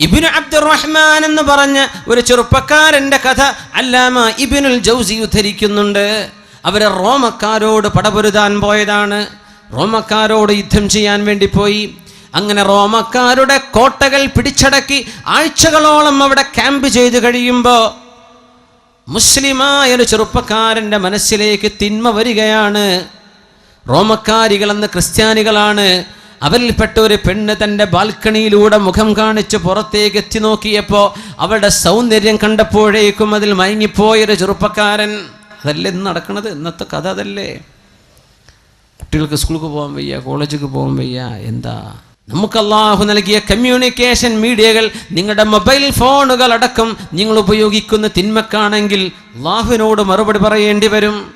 ഇബിനു അബ്ദുറഹ്മാൻ എന്ന് പറഞ്ഞ ഒരു ചെറുപ്പക്കാരന്റെ കഥ അല്ലാമ ഇബിനുൽ ജൗസി ഉദ്ധരിക്കുന്നുണ്ട്. അവരെ റോമക്കാരോട് പടപൊരുതാൻ പോയതാണ്. റോമക്കാരോട് യുദ്ധം ചെയ്യാൻ വേണ്ടി പോയി. അങ്ങനെ റോമക്കാരുടെ കോട്ടകൾ പിടിച്ചടക്കി ആഴ്ചകളോളം അവിടെ ക്യാമ്പ് ചെയ്ത് കഴിയുമ്പോൾ മുസ്ലിമായ ഒരു ചെറുപ്പക്കാരന്റെ മനസ്സിലേക്ക് തിന്മ വരികയാണ്. റോമക്കാരികളെന്ന് ക്രിസ്ത്യാനികളാണ്. അവരിൽപ്പെട്ട ഒരു പെണ്ണ് തന്റെ ബാൽക്കണിയിലൂടെ മുഖം കാണിച്ച് പുറത്തേക്ക് എത്തി നോക്കിയപ്പോൾ അവളുടെ സൗന്ദര്യം കണ്ടപ്പോഴേക്കും അതിൽ മയങ്ങിപ്പോയൊരു ചെറുപ്പക്കാരൻ. അതല്ലേ ഇന്ന് നടക്കുന്നത് ഇന്നത്തെ കഥ അതല്ലേ? കുട്ടികൾക്ക് സ്കൂൾക്ക് പോകാൻ വയ്യ കോളേജിക്ക് പോകാൻ വയ്യ എന്താ? നമുക്ക് അള്ളാഹു നൽകിയ കമ്മ്യൂണിക്കേഷൻ മീഡിയകൾ നിങ്ങളുടെ മൊബൈൽ ഫോണുകൾ അടക്കം നിങ്ങൾ ഉപയോഗിക്കുന്ന തിന്മക്കാണെങ്കിൽ അള്ളാഹുവിനോട് മറുപടി പറയേണ്ടി വരും.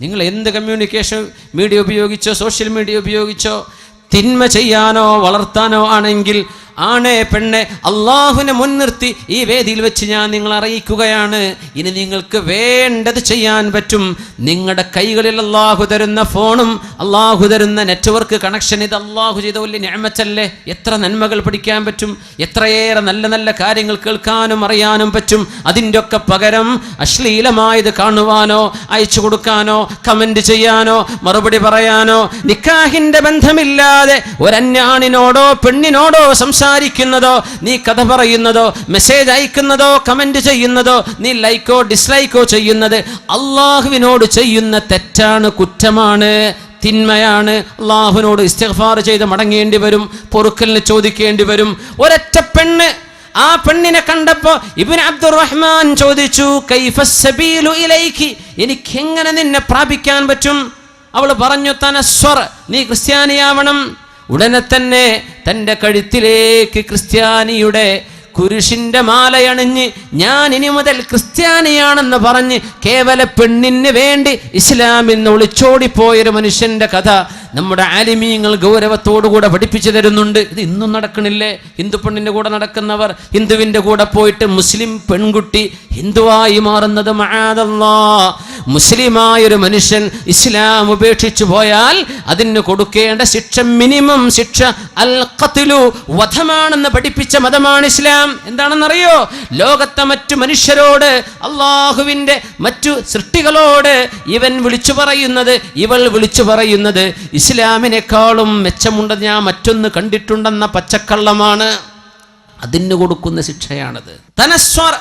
നിങ്ങൾ എന്ത് കമ്മ്യൂണിക്കേഷൻ മീഡിയ ഉപയോഗിച്ചോ സോഷ്യൽ മീഡിയ ഉപയോഗിച്ചോ തിന്മ ചെയ്യാനോ വളർത്താനോ ആണെങ്കിൽ ആണേ പെണ്ണെ. അള്ളാഹുവിനെ മുൻനിർത്തി ഈ വേദിയിൽ വെച്ച് ഞാൻ നിങ്ങൾ അറിയിക്കുകയാണ്. ഇനി നിങ്ങൾക്ക് വേണ്ടത് ചെയ്യാൻ പറ്റും. നിങ്ങളുടെ കൈകളിൽ അള്ളാഹു തരുന്ന ഫോണും അള്ളാഹു തരുന്ന നെറ്റ്വർക്ക് കണക്ഷൻ ഇത് അള്ളാഹു ചെയ്ത വലിയ ഞാമച്ചല്ലേ എത്ര നന്മകൾ പഠിക്കാൻ പറ്റും? എത്രയേറെ നല്ല നല്ല കാര്യങ്ങൾ കേൾക്കാനും അറിയാനും പറ്റും? അതിന്റെ ഒക്കെ പകരം അശ്ലീലമായത് കാണുവാനോ അയച്ചു കൊടുക്കാനോ കമന്റ് ചെയ്യാനോ മറുപടി പറയാനോ നിക്കാഹിന്റെ ബന്ധമില്ലാതെ ഒരന്യാണിനോടോ പെണ്ണിനോടോ സംസാരിക്കുന്നതോ നീ കഥ പറയുന്നതോ മെസ്സേജ് അയക്കുന്നതോ കമന്റ് ചെയ്യുന്നതോ നീ ലൈക്കോ ഡിസ്ലൈക്കോ ചെയ്യുന്നത് അള്ളാഹുവിനോട് ചെയ്യുന്ന തെറ്റാണ് കുറ്റമാണ് തിന്മയാണ്. അള്ളാഹുവിനോട് ഇസ്തിഗ്ഫാർ ചെയ്ത് മടങ്ങേണ്ടി വരും പൊറുക്കലിന് ചോദിക്കേണ്ടി വരും. ഒരൊറ്റ പെണ്ണ് ആ പെണ്ണിനെ കണ്ടപ്പോ ഇബിൻ അബ്ദുറഹ്മാൻ ചോദിച്ചു "കൈഫ സബീലു ഇലൈക്ക് എനിക്ക് എങ്ങനെ നിന്നെ പ്രാപിക്കാൻ പറ്റും? അവൾ പറഞ്ഞു തനസ്വർ നീ ക്രിസ്ത്യാനിയാവണം. ഉടനെ തന്നെ തന്റെ കഴുത്തിലേക്ക് ക്രിസ്ത്യാനിയുടെ കുരിശിന്റെ മാലയണിഞ്ഞ് ഞാൻ ഇനി മുതൽ ക്രിസ്ത്യാനിയാണെന്ന് പറഞ്ഞ് കേവല പെണ്ണിന് വേണ്ടി ഇസ്ലാമിൽ നിന്ന് ഒളിച്ചോടിപ്പോയൊരു മനുഷ്യന്റെ കഥ നമ്മുടെ ആലിമീങ്ങൾ ഗൗരവത്തോടുകൂടെ പഠിപ്പിച്ചു തരുന്നുണ്ട്. ഇത് ഇന്നും നടക്കണില്ലേ? ഹിന്ദു പെണ്ണിന്റെ കൂടെ നടക്കുന്നവർ ഹിന്ദുവിന്റെ കൂടെ പോയിട്ട് മുസ്ലിം പെൺകുട്ടി ഹിന്ദുവായി മാറുന്നത് മഹാദല്ലാ. മുസ്ലിമായൊരു മനുഷ്യൻ ഇസ്ലാം ഉപേക്ഷിച്ചു പോയാൽ അതിന് കൊടുക്കേണ്ട ശിക്ഷ മിനിമം ശിക്ഷ അൽ ഖത്ലു വധമാണെന്ന് പഠിപ്പിച്ച മതമാണ് ഇസ്ലാം. എന്താണെന്നറിയോ? ലോകത്തെ മറ്റു മനുഷ്യരോട് അള്ളാഹുവിന്റെ മറ്റു സൃഷ്ടികളോട് ഇവൻ വിളിച്ചു പറയുന്നത് ഇവൾ വിളിച്ചു പറയുന്നത് ഇസ്ലാമിനേക്കാളും മെച്ചമുണ്ടെന്ന് ഞാൻ മറ്റൊന്ന് കണ്ടിട്ടുണ്ടെന്ന പച്ചക്കള്ളമാണ്. അതിന് കൊടുക്കുന്ന ശിക്ഷയാണത്. തനസ്വർ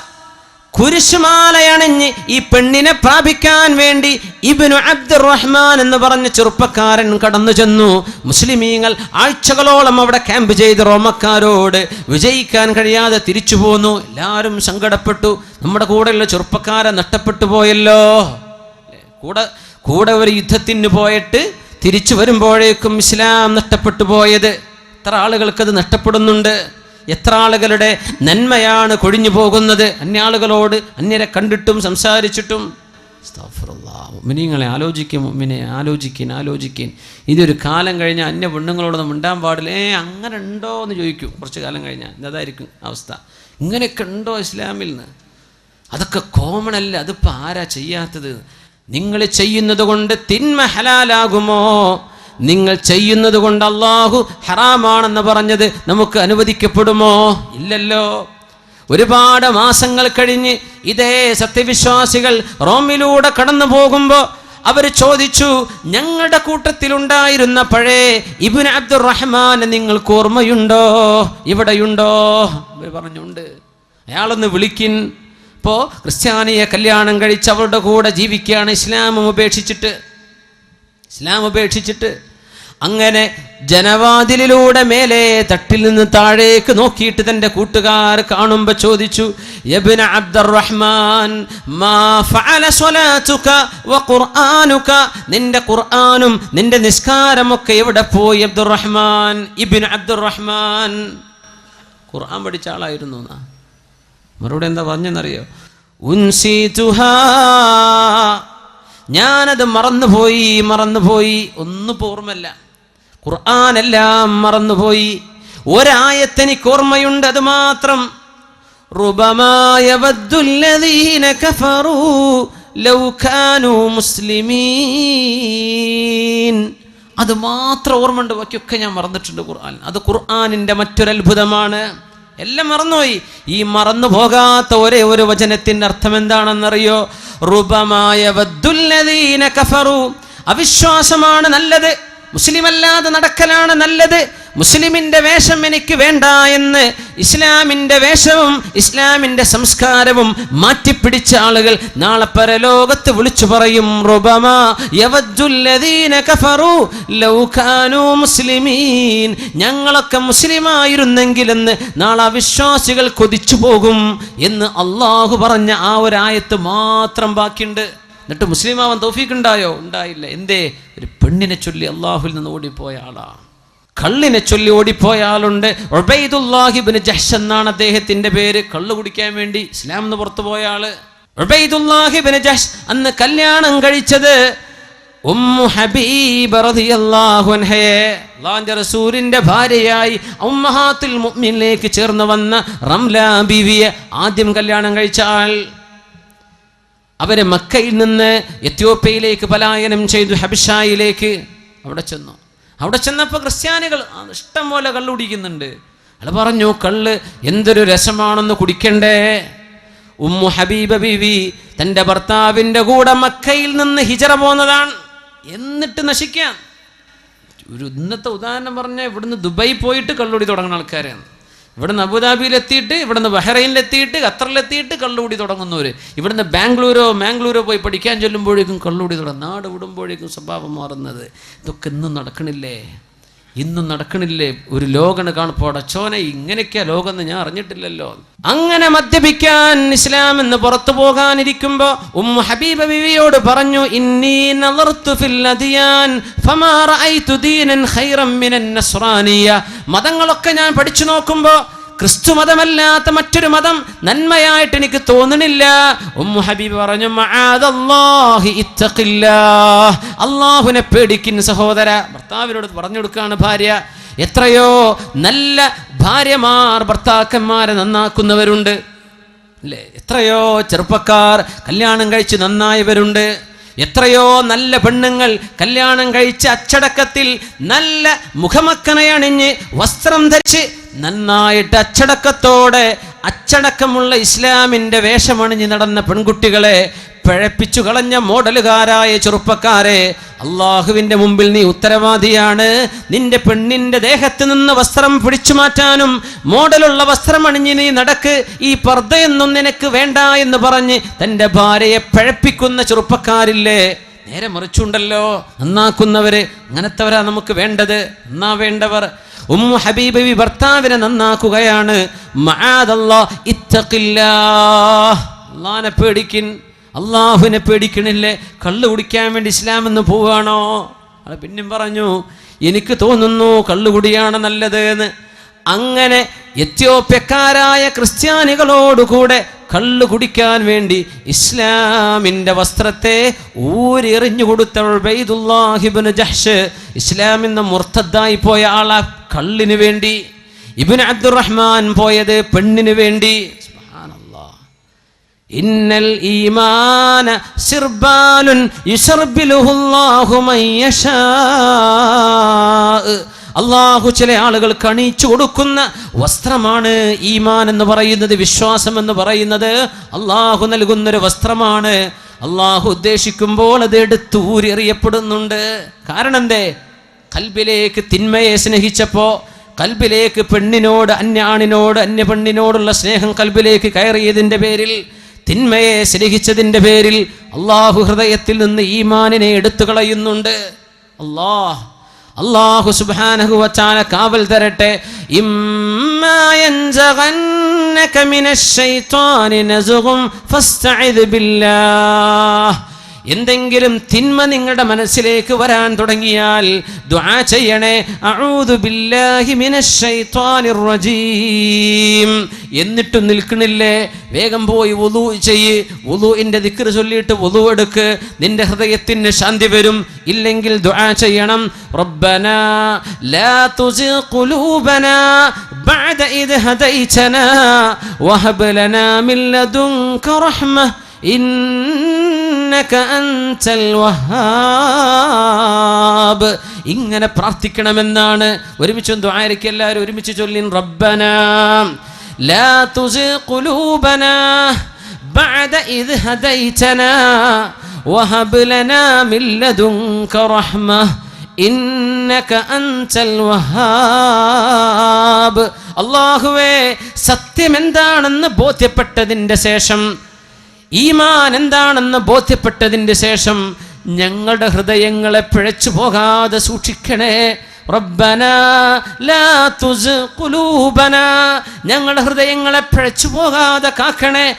കുരിശുമാലയണിഞ്ഞ് ഈ പെണ്ണിനെ പ്രാപിക്കാൻ വേണ്ടി ഇബിനു അബ്ദുറഹ്മാൻ എന്ന് പറഞ്ഞ ചെറുപ്പക്കാരൻ കടന്നു ചെന്നു. മുസ്ലിമീങ്ങൾ ആഴ്ചകളോളം അവിടെ ക്യാമ്പ് ചെയ്ത് റോമക്കാരോട് വിജയിക്കാൻ കഴിയാതെ തിരിച്ചു പോന്നു. എല്ലാവരും സങ്കടപ്പെട്ടു. നമ്മുടെ കൂടെയുള്ള ചെറുപ്പക്കാരെ നഷ്ടപ്പെട്ടു പോയല്ലോ. കൂടെ കൂടെ ഒരു യുദ്ധത്തിന് പോയിട്ട് തിരിച്ചു വരുമ്പോഴേക്കും ഇസ്ലാം നഷ്ടപ്പെട്ടു പോയത്. എത്ര ആളുകൾക്കത് നഷ്ടപ്പെടുന്നുണ്ട്? എത്ര ആളുകളുടെ നന്മയാണ് കൊഴിഞ്ഞു പോകുന്നത്? അന്യാളുകളോട് അന്യരെ കണ്ടിട്ടും സംസാരിച്ചിട്ടും. മിനിങ്ങളെ ആലോചിക്കും മിനെ ആലോചിക്കിൻ ആലോചിക്കിൻ. ഇതൊരു കാലം കഴിഞ്ഞാൽ അന്യ പെണ്ണുങ്ങളോടൊന്നും ഉണ്ടാൻ പാടില്ല. ഏ അങ്ങനെ ഉണ്ടോ എന്ന് ചോദിക്കും. കുറച്ച് കാലം കഴിഞ്ഞാൽ അതായിരിക്കും അവസ്ഥ. ഇങ്ങനെയൊക്കെ ഉണ്ടോ ഇസ്ലാമിൽ നിന്ന്? അതൊക്കെ കോമൺ അല്ല. അതിപ്പോൾ ആരാ ചെയ്യാത്തത്? നിങ്ങൾ ചെയ്യുന്നത് കൊണ്ട് തിന്മ ഹലാലാകുമോ? നിങ്ങൾ ചെയ്യുന്നത് കൊണ്ട് അള്ളാഹു ഹറാമാണെന്ന് പറഞ്ഞത് നമുക്ക് അനുവദിക്കപ്പെടുമോ? ഇല്ലല്ലോ. ഒരുപാട് മാസങ്ങൾ കഴിഞ്ഞ് ഇതേ സത്യവിശ്വാസികൾ റോമിലൂടെ കടന്നു പോകുമ്പോൾ അവർ ചോദിച്ചു ഞങ്ങളുടെ കൂട്ടത്തിലുണ്ടായിരുന്ന പഴയ ഇബിൻ അബ്ദുറഹ്മാനെ നിങ്ങൾക്ക് ഓർമ്മയുണ്ടോ? ഇവിടെയുണ്ടോ? പറഞ്ഞുണ്ട്. അയാളൊന്ന് വിളിക്കിൻ. ഇപ്പോൾ ക്രിസ്ത്യാനിയെ കല്യാണം കഴിച്ച് അവരുടെ കൂടെ ജീവിക്കുകയാണ് ഇസ്ലാം ഉപേക്ഷിച്ചിട്ട്. ഇസ്ലാം ഉപേക്ഷിച്ചിട്ട്? അങ്ങനെ ജനവാതിലിലൂടെ മേലെ തട്ടിൽ നിന്ന് താഴേക്ക് നോക്കിയിട്ട് തന്റെ കൂട്ടുകാർ കാണുമ്പോ ചോദിച്ചു യബ്ന അബ്ദുറഹ്മാൻ മാ ഫഅല സ്വലാതുക നിന്റെ ഖുർആനും നിന്റെ നിസ്കാരമൊക്കെ എവിടെ പോയി അബ്ദുറഹ്മാൻ? ഇബ്നു അബ്ദുറഹ്മാൻ. ഖുർആൻ പഠിച്ച ആളായിരുന്നു മറുപടി എന്താ പറഞ്ഞെന്നറിയോ? ഉൻസിതുഹാ. ഞാനത് മറന്നുപോയി മറന്നുപോയി. ഒന്നും ഓർമ്മല്ല ഖുർആാനെല്ലാം മറന്നുപോയി. ഒരായത്തെനിക്ക് ഓർമ്മയുണ്ട് അത് മാത്രം. അത് മാത്രം ഓർമ്മയുണ്ട് ബാക്കിയൊക്കെ ഞാൻ മറന്നിട്ടുണ്ട് ഖുർആൻ. അത് ഖുർആാനിന്റെ മറ്റൊരത്ഭുതമാണ്. എല്ലാം മറന്നുപോയി. ഈ മറന്നു പോകാത്ത ഒരേ ഒരു വചനത്തിന്റെ അർത്ഥം എന്താണെന്നറിയോ കഫറു. അവിശ്വാസമാണ് നല്ലത്. മുസ്ലിം അല്ലാതെ നടക്കലാണ് നല്ലത്. മുസ്ലിമിന്റെ വേഷം എനിക്ക് വേണ്ട എന്ന് ഇസ്ലാമിന്റെ വേഷവും ഇസ്ലാമിന്റെ സംസ്കാരവും മാറ്റിപ്പിടിച്ച ആളുകൾ നാളെ പരലോകത്ത് വിളിച്ചു പറയും മുസ്ലിമീൻ. ഞങ്ങളൊക്കെ മുസ്ലിമായിരുന്നെങ്കിലെന്ന് നാളെ വിശ്വാസികൾ കൊതിച്ചു പോകും എന്ന് അള്ളാഹു പറഞ്ഞ ആ ഒരായത്ത് മാത്രം ബാക്കിയുണ്ട്. എന്നിട്ട് മുസ്ലിം ആവാൻ തൗഫീഖ് ഉണ്ടായോ ഉണ്ടായില്ല. എന്തേ? ഒരു പെണ്ണിനെ ചൊല്ലി അള്ളാഹുൽ നിന്ന് ഓടിപ്പോയ ആളാ. കള്ളിനെ ചൊല്ലി ഓടിപ്പോയ ആളുണ്ട്. ഒബൈദുല്ലാഹിബിന് ജഹ്ഷ് എന്നാണ് അദ്ദേഹത്തിന്റെ പേര്. കള്ളു കുടിക്കാൻ വേണ്ടി ഇസ്ലാം എന്ന് പുറത്തു പോയ ആൾ. ഒബൈദുല്ലാഹിബിന് ജഹ്ഷ് അന്ന് കല്യാണം കഴിച്ചത് ഉമ്മു റസൂലിന്റെ ഭാര്യയായി ചേർന്ന് വന്ന റംല ബീവിയെ ആദ്യം കല്യാണം കഴിച്ചാൽ അവർ മക്കയിൽ നിന്ന് എത്യോപ്യയിലേക്ക് പലായനം ചെയ്തു ഹബിഷായിലേക്ക് അവിടെ ചെന്നു. അവിടെ ചെന്നപ്പോൾ ക്രിസ്ത്യാനികൾ ഇഷ്ടം പോലെ കള്ള് കുടിക്കുന്നുണ്ട് അയാൾ പറഞ്ഞു കള്ള് എന്തൊരു രസമാണെന്ന് കുടിക്കണ്ടേ? ഉമ്മു ഹബീബ ബിവി തന്റെ ഭർത്താവിന്റെ കൂടെ മക്കയിൽ നിന്ന് ഹിജറ പോന്നതാണ്. എന്നിട്ട് നശിക്കാൻ. ഒരു ഇന്നത്തെ ഉദാഹരണം പറഞ്ഞാൽ ഇവിടുന്ന് ദുബായി പോയിട്ട് കള്ളുടി തുടങ്ങുന്ന ആൾക്കാരാണ്. ഇവിടുന്ന് അബുദാബിയിലെത്തിയിട്ട് ഇവിടുന്ന് ബഹ്റൈനിലെത്തിയിട്ട് ഖത്തറിലെത്തിയിട്ട് കള്ളുകൂടി തുടങ്ങുന്നവർ ഇവിടുന്ന് ബാംഗ്ലൂരോ മാംഗ്ലൂരോ പോയി പഠിക്കാൻ ചെല്ലുമ്പോഴേക്കും കള്ളുകൂടി തുടങ്ങും. നാട് വിടുമ്പോഴേക്കും സ്വഭാവം മാറുന്നത്. ഇതൊക്കെ ഇന്നും നടക്കണില്ലേ? ഇന്നും നടക്കണില്ലേ? ഒരു ലോകണ് കാണുമ്പോൾ അടച്ചോനെ ഇങ്ങനെയൊക്കെയാ ലോകം എന്ന് ഞാൻ അറിഞ്ഞിട്ടില്ലല്ലോ. അങ്ങനെ മദ്യപിക്കാൻ ഇസ്ലാം എന്ന് പുറത്തു പോകാനിരിക്കുമ്പോ ഉമ്മ ഹബീബ ബിവിയോട് പറഞ്ഞു ഇന്നി ഫിൽ ഫമാ റഅയ്തു ദീനൻ മതങ്ങളൊക്കെ ഞാൻ പഠിച്ചു നോക്കുമ്പോ ക്രിസ്തു മതമല്ലാത്ത മറ്റൊരു മതം നന്മയായിട്ട് എനിക്ക് തോന്നണില്ല ഉമ്മു ഹബീബ് പറഞ്ഞു അള്ളാഹുനെ പേടിക്കുന്ന സഹോദര. ഭർത്താവിനോട് പറഞ്ഞു കൊടുക്കുകയാണ് ഭാര്യ. എത്രയോ നല്ല ഭാര്യമാർ ഭർത്താക്കന്മാരെ നന്നാക്കുന്നവരുണ്ട്. അല്ലേ? എത്രയോ ചെറുപ്പക്കാർ കല്യാണം കഴിച്ച് നന്നായവരുണ്ട്. എത്രയോ നല്ല പെണ്ണുങ്ങൾ കല്യാണം കഴിച്ച് അച്ചടക്കത്തിൽ നല്ല മുഖമക്കനയണിഞ്ഞ് വസ്ത്രം ധരിച്ച് നന്നായിട്ട് അച്ചടക്കത്തോടെ അച്ചടക്കമുള്ള ഇസ്ലാമിന്റെ വേഷമണിഞ്ഞ് നടന്ന പെൺകുട്ടികളെ പിഴപ്പിച്ചു കളഞ്ഞ മോഡലുകാരായ ചെറുപ്പക്കാരെ അള്ളാഹുവിന്റെ മുമ്പിൽ നീ ഉത്തരവാദിയാണ്. നിന്റെ പെണ്ണിന്റെ ദേഹത്ത് നിന്ന് വസ്ത്രം പിടിച്ചു മാറ്റാനും മോഡലുള്ള വസ്ത്രം അണിഞ്ഞ് നീ നടക്ക് ഈ പർദ്ദയൊന്നും നിനക്ക് വേണ്ട എന്ന് പറഞ്ഞ് തന്റെ ഭാര്യയെ പിഴപ്പിക്കുന്ന ചെറുപ്പക്കാരില്ലേ? നേരെ മറിച്ചുണ്ടല്ലോ. നന്നാക്കുന്നവര് അങ്ങനത്തെവരാ നമുക്ക് വേണ്ടത്. നന്നാ വേണ്ടവർ. ഉമ്മു ഹബീബി ഭർത്താവിനെ നന്നാക്കുകയാണ്. അള്ളാനെ പേടിക്കിൻ. അള്ളാഹുവിനെ പേടിക്കണില്ലേ? കള്ള് കുടിക്കാൻ വേണ്ടി ഇസ്ലാം എന്ന് പോവുകയാണോ? അത് പിന്നെയും പറഞ്ഞു എനിക്ക് തോന്നുന്നു കള്ളുകുടിയാണ് നല്ലത് എന്ന്. അങ്ങനെ എത്യോപ്യക്കാരായ ക്രിസ്ത്യാനികളോടുകൂടെ കള്ളു കുടിക്കാൻ വേണ്ടി ഇസ്ലാമിന്റെ വസ്ത്രത്തെ ഊരെറിഞ്ഞു കൊടുത്ത ഉബൈദുല്ലാഹിബ്നു ജഹ്ഷ്. ഇസ്ലാമിന്ന് മുർത്തദ്ദായി പോയ ആളാ കള്ളിന് വേണ്ടി. ഇബിൻ അബ്ദുറഹ്മാൻ പോയത് പെണ്ണിന് വേണ്ടി. ഇന്നൽ ഈമാന സിർബാലുൻ അള്ളാഹു ചില ആളുകൾ അണിയിച്ചു കൊടുക്കുന്ന വസ്ത്രമാണ് ഈമാൻ എന്ന് പറയുന്നത് വിശ്വാസം എന്ന് പറയുന്നത്. അള്ളാഹു നൽകുന്നൊരു വസ്ത്രമാണ്. അള്ളാഹു ഉദ്ദേശിക്കുമ്പോൾ അത് എടുത്തൂരെറിയപ്പെടുന്നുണ്ട് കാരണം എന്തേ കൽബിലേക്ക് തിന്മയെ സ്നേഹിച്ചപ്പോ കൽബിലേക്ക് പെണ്ണിനോട് അന്യാണിനോട് അന്യ പെണ്ണിനോടുള്ള സ്നേഹം കൽബിലേക്ക് കയറിയതിന്റെ പേരിൽ തിന്മയെ സ്നേഹിച്ചതിന്റെ പേരിൽ അള്ളാഹു ഹൃദയത്തിൽ നിന്ന് ഈമാനിനെ എടുത്തു കളയുന്നുണ്ട്. അള്ളാഹ് അള്ളാഹു സുബ്ഹാനഹു വച്ചാല കാവൽ തരട്ടെ. ഇമ്മാ എന്തെങ്കിലും തിന്മ നിങ്ങളുടെ മനസ്സിലേക്ക് വരാൻ തുടങ്ങിയാൽ ദ്വാ ചെയ്യണേ. എന്നിട്ടും നിൽക്കണില്ലേ? വേഗം പോയി വുളു ചെയ്യ്. വുളുഇന്റെ ദിക്കറ് ചൊല്ലിയിട്ട് വുളു എടുക്ക്. നിന്റെ ഹൃദയത്തിന് ശാന്തി വരും. ഇല്ലെങ്കിൽ ദ്വാ ചെയ്യണം. റബ്ബന ലാ തുസി ഖുലൂബനാ ബഅദ ഇദ് ഹദൈതനാ വഹബ് ലനാ മിൻ ലദുൻക റഹ്മ. ഇന്നക അൻതൽ വഹാബ് ഇങ്ങനെ പ്രാർത്ഥിക്കണമെന്നാണ് ഒരുമിച്ച് ദുആരയ്ക്ക് എല്ലാവരും ഒരുമിച്ച് ചൊല്ലിൻ റബ്ബന ലാ തുസിഗ് ഖുലൂബനാ بعد إذ هديتنا وهب لنا من لدنك رحمة إنك أنت الوهاب അള്ളാഹുവേ സത്യം എന്താണെന്ന് ബോധ്യപ്പെട്ടതിൻ്റെ ശേഷം ഈമാൻ എന്താണെന്ന് ബോധ്യപ്പെട്ടതിന്റെ ശേഷം ഞങ്ങളുടെ ഹൃദയങ്ങളെ പിഴച്ചു പോകാതെ സൂക്ഷിക്കണേ. റബ്ബന ലാ ഞങ്ങളുടെ ഹൃദയങ്ങളെ പിഴച്ചു പോകാതെ കാക്കണേ.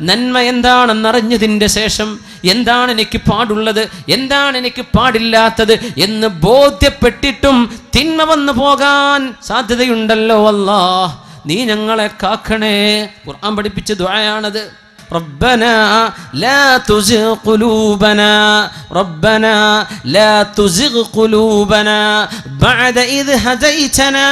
നന്മ എന്താണെന്നറിഞ്ഞതിന്റെ ശേഷം എന്താണ് എനിക്ക് പാടുള്ളത്? എന്താണ് എനിക്ക് പാടില്ലാത്തത്? എന്ന് ബോധ്യപ്പെട്ടിട്ടും തിന്മ വന്നു പോകാൻ സാധ്യതയുണ്ടല്ലോ അല്ലാ നീ ഞങ്ങളെ കാക്കണേ ഖുർആൻ പഠിപ്പിച്ച ദുആയാണത് ربنا لا تزغ قلوبنا ربنا لا تزغ قلوبنا بعد إذ هديتنا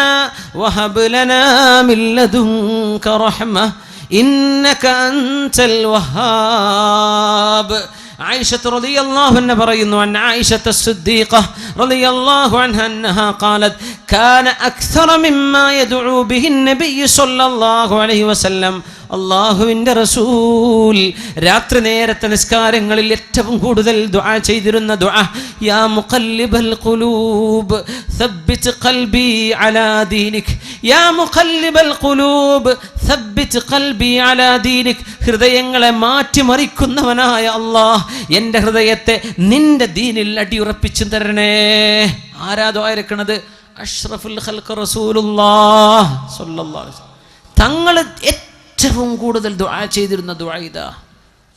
وهب لنا من لدنك رحمة إنك أنت الوهاب عائشة رضي الله عنها പറയുന്നു أن عائشة الصديقة رضي الله عنها أنها قالت كان أكثر مما يدعو به النبي صلى الله عليه وسلم അള്ളാഹുവിൻ്റെ റസൂൽ രാത്രി നേരത്തെ നിസ്കാരങ്ങളിൽ ഏറ്റവും കൂടുതൽ ദുആ ചെയ്തിരുന്ന ദുആ യാ മുഖല്ലിബൽ ഖുലൂബ് ثبت قلبي على دينك യാ മുഖല്ലിബൽ ഖുലൂബ് ഹൃദയങ്ങളെ മാറ്റിമറിക്കുന്നവനായ അള്ളാ എന്റെ ഹൃദയത്തെ നിന്റെ ദീനിൽ അടിയുറപ്പിച്ചു തരണേ. ആരാധോയിരിക്കണത് അഷ്റഫുൽ ഹൽക്ക് തങ്ങൾ ഏറ്റവും കൂടുതൽ ദുആ ചെയ്തിരുന്ന ദുആ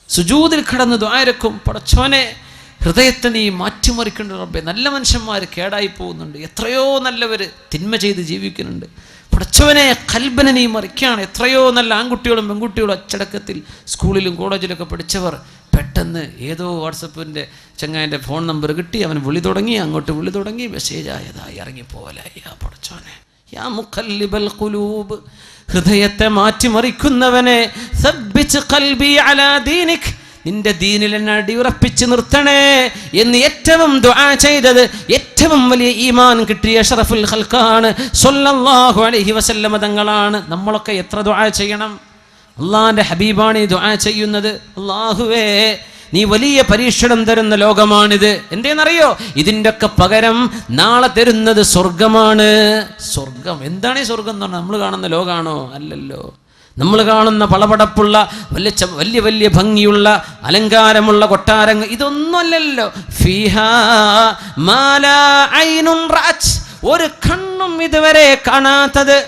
സുജൂതിൽ കടന്ന് ദ്വാരക്കും പടച്ചോനെ ഹൃദയത്തെ നീ മാറ്റിമറിക്കേണ്ട റബ്ബെ. നല്ല മനുഷ്യന്മാർ കേടായി പോകുന്നുണ്ട്. എത്രയോ നല്ലവർ തിന്മ ചെയ്ത് ജീവിക്കുന്നുണ്ട്. പടച്ചവനെ കൽബനെ നീ മറിക്കുകയാണ്. എത്രയോ നല്ല ആൺകുട്ടികളും പെൺകുട്ടികളും അച്ചടക്കത്തിൽ സ്കൂളിലും കോളേജിലൊക്കെ പഠിച്ചവർ പെട്ടെന്ന് ഏതോ വാട്സപ്പിന്റെ ചങ്ങായന്റെ ഫോൺ നമ്പർ കിട്ടി. അവൻ വിളി തുടങ്ങി അങ്ങോട്ട് വിളി തുടങ്ങി. മെസ്സേജ് ആയതായി ഇറങ്ങിപ്പോലായി ആ പഠിച്ചവനെ. യാ മുഖല്ലിബൽ ഹൃദയത്തെ മാറ്റിമറിക്കുന്നവനെ സബ്ബിച്ച് കൽബി അലാ ദീനിക്. നിന്റെ ദീനിൽ എന്നെ അടിയുറപ്പിച്ച് നിർത്തണേ എന്ന് ഏറ്റവും ദുആ ചെയ്തത് ഏറ്റവും വലിയ ഈമാൻ കിട്ടിയ ഷറഫുൽ ഹൽക്കാണ് സല്ലല്ലാഹു അലൈഹി വസല്ലമ തങ്ങളാണ്. നമ്മളൊക്കെ എത്ര ദുആ ചെയ്യണം? അള്ളാഹിന്റെ ഹബീബാണ് ഈ ദുആ ചെയ്യുന്നത്. അള്ളാഹുവേ നീ വലിയ പരീക്ഷണം തരുന്ന ലോകമാണിത്. എന്തേന്നറിയോ? ഇതിന്റെ ഒക്കെ പകരം നാളെ തരുന്നത് സ്വർഗമാണ് സ്വർഗം എന്താണ് ഈ സ്വർഗം എന്ന് പറഞ്ഞാൽ നമ്മൾ കാണുന്ന ലോകമാണോ അല്ലല്ലോ. നമ്മൾ കാണുന്ന പളപടപ്പുള്ള വലിയ വലിയ വലിയ ഭംഗിയുള്ള അലങ്കാരമുള്ള കൊട്ടാരങ്ങൾ ഇതൊന്നുമല്ലല്ലോ. ഒരു കണ്ണും ഇതുവരെ കാണാത്തത്.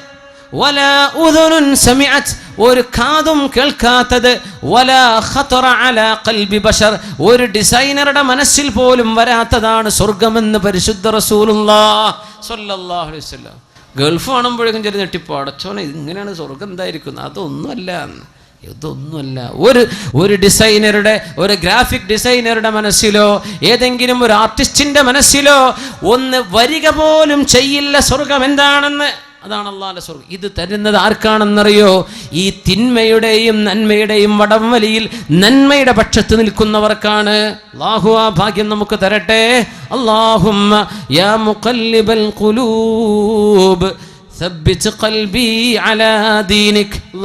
വല ഉദുനുൻ സമിഅത്. ഒരു കാതും കേൾക്കാത്തത്. വല ഖതറ അലാ ഖൽബി ബശർ ഒരു ഡിസൈനറുടെ മനസ്സിൽ പോലും വരാത്തതാണ് സ്വർഗമെന്ന് പരിശുദ്ധ റസൂലുള്ളാഹി സ്വല്ലല്ലാഹു അലൈഹി വസല്ലം. ഗൾഫ് കാണുമ്പോഴേക്കും ചെറിയ ഞെട്ടിപ്പോ അടച്ചോനെ ഇങ്ങനെയാണ് സ്വർഗം എന്തായിരിക്കുന്നത്? അതൊന്നുമല്ല. ഇതൊന്നുമല്ല. ഒരു ഒരു ഡിസൈനറുടെ ഒരു ഗ്രാഫിക് ഡിസൈനറുടെ മനസ്സിലോ ഏതെങ്കിലും ഒരു ആർട്ടിസ്റ്റിന്റെ മനസ്സിലോ ഒന്ന് വരിക പോലും ചെയ്യില്ല സ്വർഗം എന്താണെന്ന്. അതാണ് അള്ളാഹാന്റെ സ്വർഗം ഇത് തരുന്നത് ആർക്കാണെന്നറിയോ? ഈ തിന്മയുടെയും നന്മയുടെയും വടംവലിയിൽ നന്മയുടെ പക്ഷത്ത് നിൽക്കുന്നവർക്കാണ്. അള്ളാഹു ആ ഭാഗ്യം നമുക്ക് തരട്ടെ. അള്ളാഹുമ്മ യാ മുഖല്ലിബൽ ഖുലൂബ് അലാ ദീനിക്.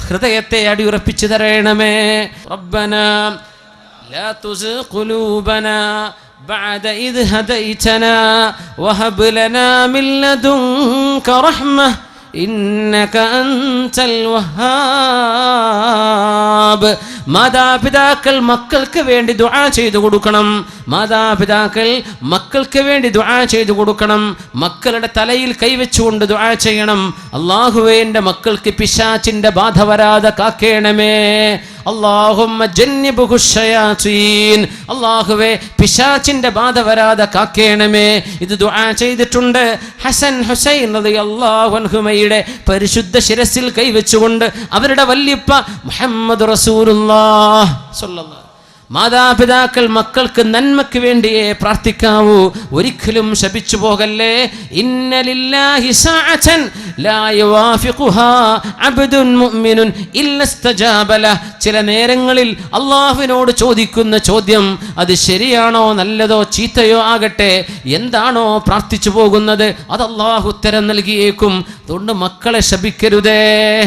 ഹൃദയത്തെ അടിയുറപ്പിച്ചു തരണമേ. റബ്ബന ലാ بعد إذ هديتنا وهب لنا من لدنك رحمة إنك أنت الوهاب മാതാപിതാക്കൾ മക്കൾക്ക് വേണ്ടി ദുആ ചെയ്തു കൊടുക്കണം മാതാപിതാക്കൾ മക്കൾക്ക് വേണ്ടി ദുആ ചെയ്തു കൊടുക്കണം മക്കളുടെ തലയിൽ കൈവച്ചുകൊണ്ട് ദുആ ചെയ്യണം അള്ളാഹുവേ എൻ്റെ മക്കൾക്ക് പിശാച്ചിൻ്റെ ബാധ വരാതെ കാക്കേണമേ അള്ളാഹുമ്മ ജന്നിബുഹു ശയാത്തീൻ അള്ളാഹുവേ പിശാച്ചിന്റെ ബാധ വരാതെ കാക്കേണമേ. ഇത് ദുആ ചെയ്തിട്ടുണ്ട്. ഹസൻ ഹുസൈൻ റളിയല്ലാഹു അൻഹുമയുടെ പരിശുദ്ധ ശിരസിൽ കൈവച്ചുകൊണ്ട് അവരുടെ വല്യപ്പ മുഹമ്മദ് റസൂലുള്ള മാതാപിതാക്കൾ മക്കൾക്ക് നന്മയ്ക്ക് വേണ്ടിയേ പ്രാർത്ഥിക്കാവൂ. ഒരിക്കലും ശപിച്ചു പോകല്ലേ? ചില നേരങ്ങളിൽ അള്ളാഹുവിനോട് ചോദിക്കുന്ന ചോദ്യം അത് ശരിയാണോ നല്ലതോ ചീത്തയോ ആകട്ടെ? എന്താണോ പ്രാർത്ഥിച്ചു പോകുന്നത്? അത് അള്ളാഹു ഉത്തരം നൽകിയേക്കും. അതുകൊണ്ട് മക്കളെ ശപിക്കരുതേ.